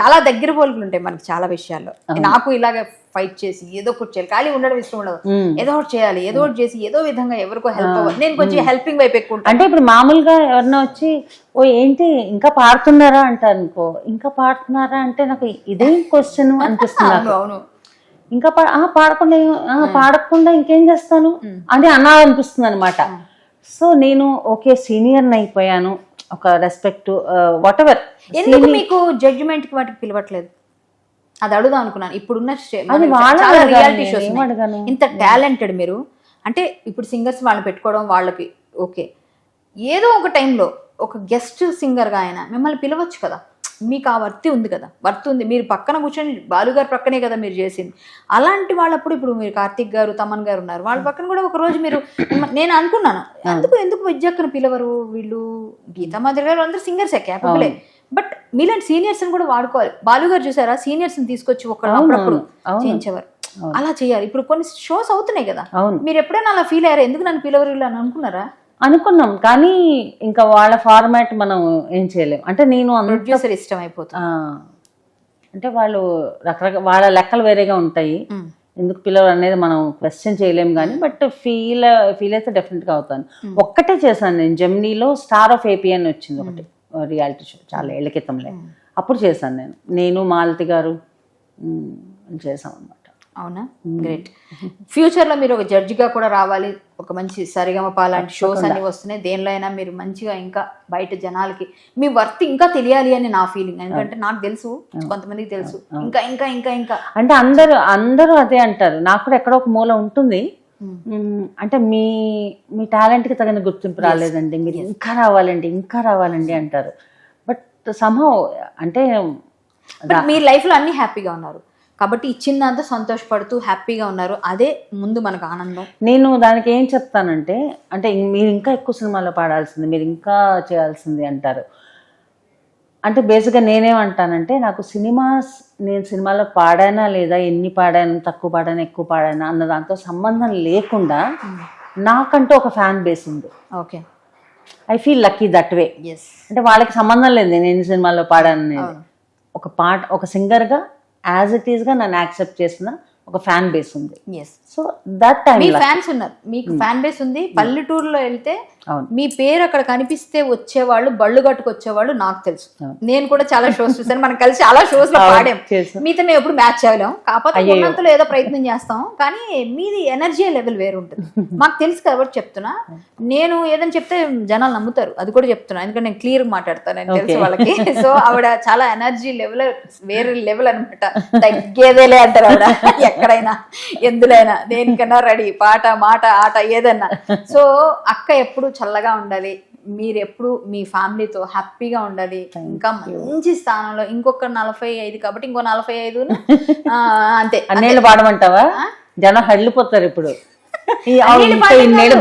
చాలా దగ్గర పోలికలు ఉంటాయి మనకి చాలా విషయాల్లో. నాకు ఇలాగ ఫైట్ చేసి ఏదో ఒకటి చేయాలి. ఖాళీ ఉండడం ఇష్టం ఉండదు. ఏదో ఒకటి చేయాలి ఏదో ఒకటి చేసి ఏదో విధంగా ఎవరికో హెల్ప్ అవ్వాలి. నేను కొంచెం హెల్పింగ్ వైపు ఎక్కువ ఉంటాను. అంటే ఇప్పుడు మామూలుగా ఎవరన్నా వచ్చి ఓ ఏంటి ఇంకా పాడుతున్నారా? అంటారు అనుకో ఇంకా పాడుతున్నారా? అంటే నాకు ఇదేం క్వశ్చన్ అనిపిస్తుంది. అవును ఇంకా పాడకుండా పాడకుండా ఇంకేం చేస్తాను? అని అన్నా అనిపిస్తుంది అనమాట సో నేను ఓకే సీనియర్ అయిపోయాను. ఒక రెస్పెక్ట్ వాట్ ఎవర్ ఎందుకు మీకు జడ్జిమెంట్కి వాటికి పిలవట్లేదు? అది అడుగుదాం అనుకున్నాను. ఇప్పుడున్న రియాలిటీ షోస్? ఇంత టాలెంటెడ్ మీరు. అంటే ఇప్పుడు సింగర్స్ వాళ్ళని పెట్టుకోవడం వాళ్ళకి ఓకే ఏదో ఒక టైంలో ఒక గెస్ట్ సింగర్గా ఆయన మిమ్మల్ని పిలవచ్చు కదా? మీకు ఆ వర్తి ఉంది కదా. వర్తి ఉంది. మీరు పక్కన కూర్చొని బాలుగారు పక్కనే కదా మీరు చేసింది. అలాంటి వాళ్ళప్పుడు ఇప్పుడు మీరు కార్తిక్ గారు తమన్ గారు ఉన్నారు. వాళ్ళ పక్కన కూడా ఒక రోజు మీరు నేను అనుకున్నాను. ఎందుకు ఎందుకు విద్యాక్కను పిలవరు వీళ్ళు? గీతా మాదిరి గారు అందరూ సింగర్సే క్యాపబులే బట్ మీలాంటి సీనియర్స్ కూడా వాడుకోవాలి. బాలుగారు చూసారా? సీనియర్స్ తీసుకొచ్చి ఒకళ్ళు అప్పుడప్పుడు. చేయించేవారు. అలా చేయాలి. ఇప్పుడు కొన్ని షోస్ అవుతున్నాయి కదా. మీరు ఎప్పుడైనా అలా ఫీల్ అయ్యారా? ఎందుకు నన్ను పిలవరు అని అనుకున్నారా? అనుకున్నాం కానీ ఇంకా వాళ్ళ ఫార్మాట్ మనం ఏం చేయలేం. అంటే నేను ప్రొడ్యూసర్ ఇష్టం అయిపోతుంది ఆ, అంటే వాళ్ళు రకరకాల వాళ్ళ లెక్కలు వేరేగా ఉంటాయి. ఎందుకు పిల్లలు అనేది మనం క్వశ్చన్ చేయలేం కానీ బట్ ఫీల్ ఫీల్ అయితే డెఫినెట్గా అవుతాను. ఒక్కటే చేశాను నేను. జెమినీలో స్టార్ ఆఫ్ ఏపీ అని వచ్చింది ఒకటి రియాలిటీ షో చాలా ఏళ్ళ క్రితంలే. అప్పుడు చేశాను నేను. నేను మాలతి గారు చేసాం అనమాట అవునా? గ్రేట్ ఫ్యూచర్లో మీరు ఒక జడ్జి గా కూడా రావాలి. ఒక మంచి సరిగమప లాంటి షోస్ అన్ని వస్తున్నాయి. దేనిలో అయినా మీరు మంచిగా ఇంకా బయట జనాలకి మీ వర్త్ ఇంకా తెలియాలి అని నా ఫీలింగ్ ఎందుకంటే నాకు తెలుసు. కొంతమందికి తెలుసు. ఇంకా ఇంకా ఇంకా ఇంకా. అంటే అందరూ అందరూ అదే అంటారు. నాకు కూడా ఎక్కడో ఒక మూల ఉంటుంది. అంటే మీ మీ టాలెంట్కి తగిన గుర్తింపు రాలేదండి. మీరు ఇంకా రావాలండి ఇంకా రావాలండి అంటారు. బట్ సంహవ్ అంటే మీ లైఫ్లో అన్ని హ్యాపీగా ఉన్నారు. కాబట్టి ఇచ్చిందంతా సంతోషపడుతూ హ్యాపీగా ఉన్నారు. అదే ముందు మనకు ఆనందం. నేను దానికి ఏం చెప్తానంటే అంటే మీరు ఇంకా ఎక్కువ సినిమాలో పాడాల్సింది మీరు ఇంకా చేయాల్సింది అంటారు. అంటే బేసిక్గా నేనేమంటానంటే నాకు సినిమాస్ నేను సినిమాలో పాడానా లేదా ఎన్ని పాడాను తక్కువ పాడాను ఎక్కువ పాడానా అన్న దాంతో సంబంధం లేకుండా నాకంటూ ఒక ఫ్యాన్ బేస్ ఉంది. Okay. I feel lucky that way. అంటే వాళ్ళకి సంబంధం లేదు నేను ఎన్ని సినిమాల్లో పాడాను ఒక పాట ఒక సింగర్గా యాజ్ ఇట్ ఈస్గా నన్ను యాక్సెప్ట్ చేసిన ఒక ఫ్యాన్ బేస్ ఉంది. సో దట్ టైం మీ ఫ్యాన్స్ ఉన్నారు. మీకు ఫ్యాన్ బేస్ ఉంది. పల్లెటూరులో వెళ్తే. మీ పేరు అక్కడ కనిపిస్తే వచ్చేవాళ్ళు బళ్ళు కట్టుకు వచ్చేవాళ్ళు నాకు తెలుసు. నేను కూడా చాలా షోస్ చూసాను మనం కలిసి చాలా షోస్లో పాడాం. మీతో మేము ఎప్పుడు మ్యాచ్ చేయలేం. కాకపోతే ఉన్నంతలో ఏదో ప్రయత్నం చేస్తాం. కానీ మీది ఎనర్జీ లెవెల్ వేరు ఉంటుంది. మాకు తెలుసు కాబట్టి చెప్తున్నా. నేను ఏదని చెప్తే జనాలు నమ్ముతారు. అది కూడా చెప్తున్నా. ఎందుకంటే నేను క్లియర్ మాట్లాడతాను. నేను తెలుసు వాళ్ళకి. సో ఆవిడ చాలా ఎనర్జీ లెవెల్ వేరే లెవెల్ అనమాట తగ్గేదేలే అంటారు ఆవిడ. ఎక్కడైనా ఎందులైనా. దేనికైనా రెడీ పాట మాట ఆట ఏదన్నా సో అక్క ఎప్పుడు చల్లగా ఉండాలి. మీరు ఎప్పుడు మీ ఫ్యామిలీతో హ్యాపీగా ఉండాలి. ఇంకా మంచి స్థానంలో ఇంకొక నలభై ఐదు కాబట్టి ఇంకో నలభై ఐదు అంతే. అన్నేళ్ళు పాడమంటావా? జనం హడిలిపోతారు ఇప్పుడు. ఇన్నేళ్ళు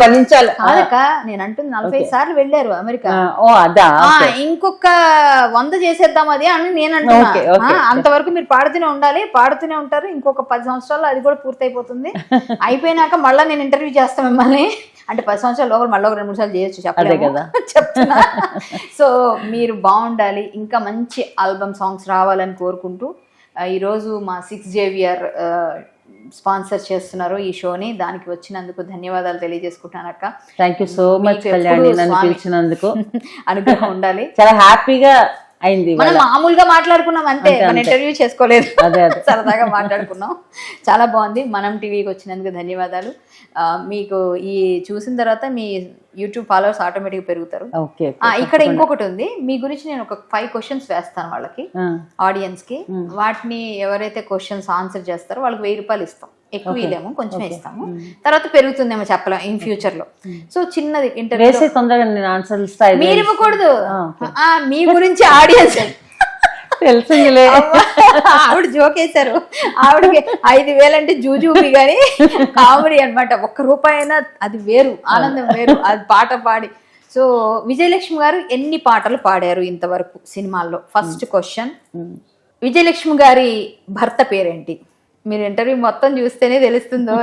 కాదక్క నేను అంటుంది నలభై సార్లు వెళ్ళారు అమెరికా. ఓ అదా ఇంకొక వంద చేసేద్దాం అది అని నేను అంటున్నా. అంతవరకు మీరు పాడుతూనే ఉండాలి పాడుతూనే ఉంటారు. ఇంకొక పది సంవత్సరాల్లో అది కూడా పూర్తయిపోతుంది. అయిపోయినాక మళ్ళీ నేను ఇంటర్వ్యూ చేస్తాను మిమ్మల్ని. అంటే పది సంవత్సరాల లోపల మళ్ళీ ఒక రెండు మూడు సార్లు చేయొచ్చు చెప్పలేము. కదా. చెప్తున్నా. సో మీరు బాగుండాలి. ఇంకా మంచి ఆల్బమ్ సాంగ్స్ రావాలని కోరుకుంటూ ఈరోజు మా సిక్స్ జేవియర్ స్పాన్సర్ చేస్తున్నారు ఈ షోని దానికి వచ్చినందుకు ధన్యవాదాలు తెలియజేసుకుంటాను అక్క thank you so much Kalyani నన్ను. పిలిచినందుకు అనుగ్రహం ఉండాలి చాలా హ్యాపీగా అయింది మనం. మామూలుగా మాట్లాడుకున్నాం అంతే మన. ఇంటర్వ్యూ చేసుకోలేదు. సరదాగా మాట్లాడుకున్నాం చాలా బాగుంది మనం టీవీకి వచ్చినందుకు ధన్యవాదాలు మీకు ఈ చూసిన తర్వాత మీ యూట్యూబ్ ఫాలోవర్స్ ఆటోమేటిక్ పెరుగుతారు. ఇక్కడ ఇంకొకటి ఉంది. మీ గురించి నేను ఒక ఫైవ్ క్వశ్చన్స్ వేస్తాను వాళ్ళకి ఆడియన్స్కి. వాటిని ఎవరైతే క్వశ్చన్స్ ఆన్సర్ చేస్తారో వాళ్ళకి వెయ్యి రూపాయలు ఇస్తాం. ఎక్కువ ఇలేము కొంచెం ఇస్తాము. తర్వాత పెరుగుతుందేమో చెప్పలేం ఇన్ ఫ్యూచర్లో. సో చిన్నది ఇంటర్వ్యూ తొందరగా నేను ఆన్సర్ మీరు ఇవ్వకూడదు. మీ గురించి ఆడియన్స్ తెలిసిందిలే. జోకేశారు. ఆవిడకి ఐదు వేలంటే జూజూబి గాని కామెడీ అన్నమాట. ఒక్క రూపాయి అయినా అది వేరు ఆనందం వేరు అది పాట పాడి. సో విజయలక్ష్మి గారు ఎన్ని పాటలు పాడారు ఇంతవరకు సినిమాల్లో? ఫస్ట్ క్వశ్చన్ విజయలక్ష్మి గారి భర్త పేరేంటి? మీరు ఇంటర్వ్యూ మొత్తం చూస్తేనే తెలుస్తుందో.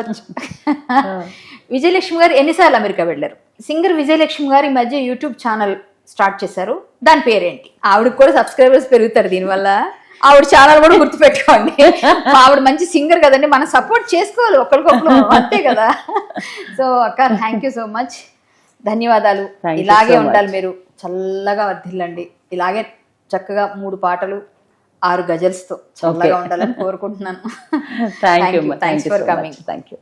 విజయలక్ష్మి గారు ఎన్నిసార్లు అమెరికా వెళ్ళారు? సింగర్ విజయలక్ష్మి గారు ఈ మధ్య యూట్యూబ్ ఛానల్ స్టార్ట్ చేశారు. దాని పేరేంటి? ఆవిడకి కూడా సబ్స్క్రైబర్స్ పెరుగుతారు దీనివల్ల. ఆవిడ ఛానల్ కూడా గుర్తుపెట్టుకోండి. ఆవిడ మంచి సింగర్ కదండి మనం సపోర్ట్ చేసుకోవాలి ఒకరికొకరు అంతే కదా. సో అక్క థ్యాంక్ యూ సో మచ్ ధన్యవాదాలు. ఇలాగే ఉండాలి. మీరు. చల్లగా వర్ధిల్లండి. ఇలాగే చక్కగా మూడు పాటలు ఆరు గజల్స్తో చల్లగా ఉండాలని కోరుకుంటున్నాను. Thank you thanks for coming thank you